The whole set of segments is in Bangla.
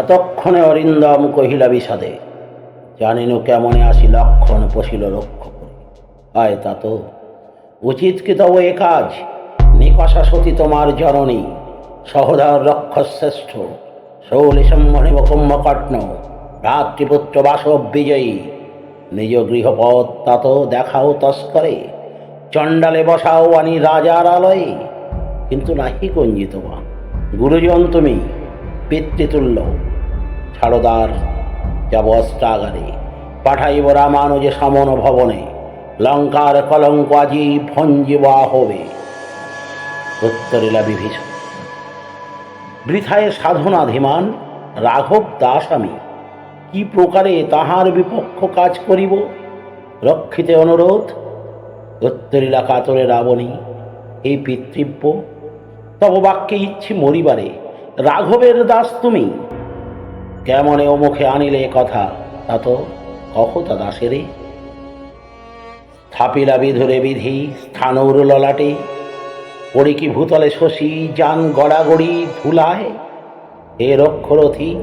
এতক্ষণে অরিন্দম কহিলা বিষাদে, জানিনু কেমনে আসি লক্ষণ পশিল লক্ষ্য করে। আয় তা তো, উচিত কি তব এ কাজ? নিকষা সতী তোমার জননী, সহদার রক্ষশ্রেষ্ঠ শৌলি সম্মণিব কুম্ভকর্ণ ভ্রাতৃপুত্র বাসব বিজয়ী নিজ গৃহপথ তাত দেখাও তস্করে, চণ্ডালে বসাও আনি রাজার আলয়ে। কিন্তু নাহি কঞ্জিত গুরুজন তুমি পিতৃতুল্য। ছাড়দার যাব অস্ত্রাগারে পাঠাইব রামানুজে সমন ভবনে। লঙ্কার কলঙ্ক আজি ভঞ্জিবা হবে। উত্তরিলা বিভীষণ। বৃথায় সাধনাধিমান রাঘব দাস আমি। কি প্রকারে তাহার বিপক্ষ কাজ করিব? রক্ষিতে অনুরোধ, উত্তরিলা কাতরে রাবণী এই পিতৃব্য, তব বাক্যে ইচ্ছে মরিবারে। রাঘবের দাস তুমি? কেমনে ও মুখে আনিলে কথা? তা তো কহতা দাসেরে থাপিলা বিধুরে বিধি, স্থানৌর ললাটে, পড়ি কি ভূতলে শশী, যান গড়াগড়ি ধুলায়? এ রক্ষরথী,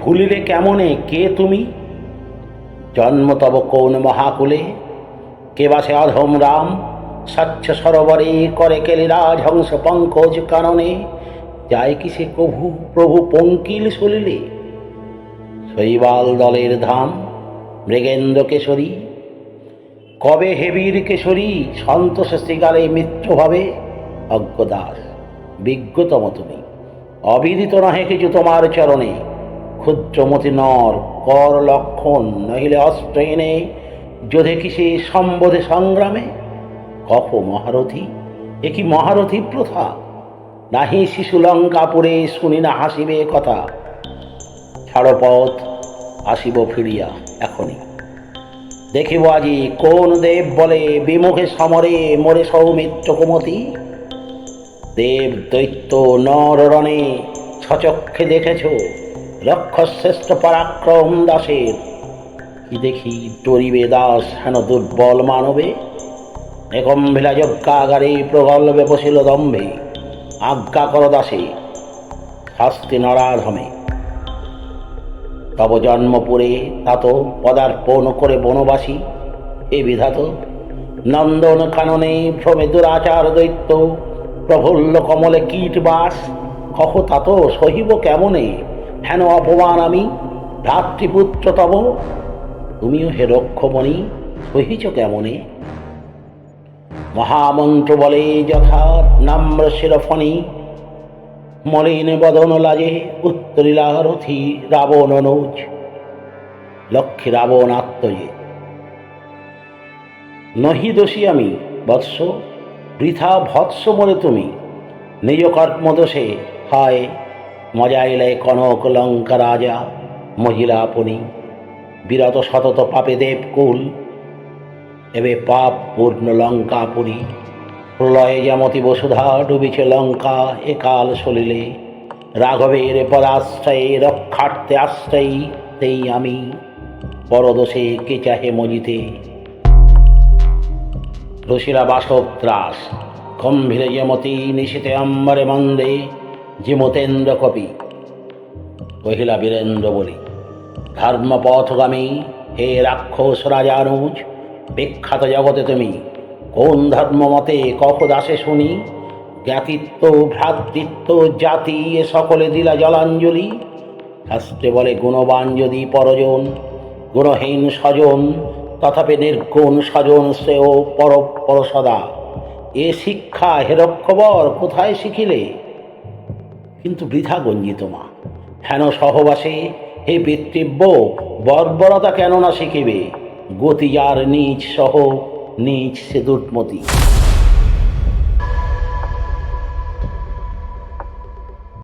ভুলিলে কেমনে কে তুমি? জন্ম তব কোন মহাকুলে? কে বাসে অধম রাম? স্বচ্ছ সরোবরে করে কেলিরাজ, হংস, পঙ্কজ, কাননে? যায় কি সে প্রভু প্রভু পঙ্কিল সলিলে শৈবাল দলের ধাম, মৃগেন্দ্র কেশরী। কবে হেবীর কেশরী, সন্তোষ শ্রীকালে মিত্রভাবে অজ্ঞদাস বিজ্ঞতম তুমি। অবিদিত নহে কিছু তোমার চরণে। ক্ষুদ্রমতি নর, কর লক্ষণ, নহিলে অস্ত্র এনে। যোধে কিসে সম্বোধে সংগ্রামে? কহ মহারথী, এ কি মহারথী প্রথা? নাহি শিশু লঙ্কাপুরে শুনি না হাসিবে কথা। ছাড় পথ, আসিব ফিরিয়া এখনই। দেখিব আজি কোন দেব বলে, বিমুখে সমরে মোরে সৌমিত্র কুমতি। দেব দৈত্য নর রণে সচক্ষে দেখেছ, রক্ষশ্রেষ্ঠ পরাক্রম দাসের। কি দেখি ডরিবে দাস হেন দুর্বল মানবে? একম্ভিলা যজ্ঞাগারে প্রগল্ভে বসিল দম্ভে। আজ্ঞা কর দাসে, শাস্তি নরাধমে। তব জন্মপুরে তাত পদার্পণ করে বনবাসী। এ বিধাত নন্দন কাননে ভ্রমে দুরাচার দৈত্য। প্রফুল্ল কমলে কীট বাস, কহ তাত সহিব কেমনে? হেন অপমান আমি, ভ্রাতৃপুত্র তব। তুমিও হে রক্ষমণি, সহিছ কেমনে? মহামন্ত্র বলে যথা নাম্র শিরফণী। মলিন বদন লাজে উত্তরিলা রথি রাবণ অনুজ। লক্ষ্মী রাবণ আত্মজে। নহি দোষী আমি, বৎস। বৃথা ভৎস বলে তুমি। নিজ কর্মদোষে হায়, মজাইলে কনক লঙ্কা রাজা মহিলা আপনি বিরত শতত পাপে দেবকুল এবে পাপ পূর্ণ লঙ্কাপুরী প্রলয়ে যেমতি বসুধা ডুবিছে লঙ্কা একাল সলিলে। রাঘবের পদাশ্রয়ে রক্ষার্থে আশ্রয়ী তেই আমি। পরদোষে কে চাহে মজিতে। রসিলা বাসব ত্রাস, গম্ভীরে যেমতি নিশিতে অম্বরে মন্দে, জিমতেন্দ্র কপি। কহিলা বীরেন্দ্র বলি, ধর্মপথগামী হে রাক্ষস রাজানুজ বিখ্যাত জগতে তুমি। কোন ধর্মমতে কখ দাসে শুনি? জ্ঞাতিত্ব, ভ্রাতৃত্ব, জাতি, এ সকলে দিলা জলাঞ্জলি। শাস্ত্রে বলে, গুণবান যদি পরজন, গুণহীন স্বজন, তথাপি নির্গুণ স্বজন শ্রেয় পর পরসদা এ শিক্ষা হেরক্ষবর কোথায় শিখিলে? কিন্তু বৃথা গঞ্জিত মা, হেন সহবাসে হে পিতৃব্য, বর্বরতা কেন না শিখিবে? গতি যার নিজ সহ নিজ সে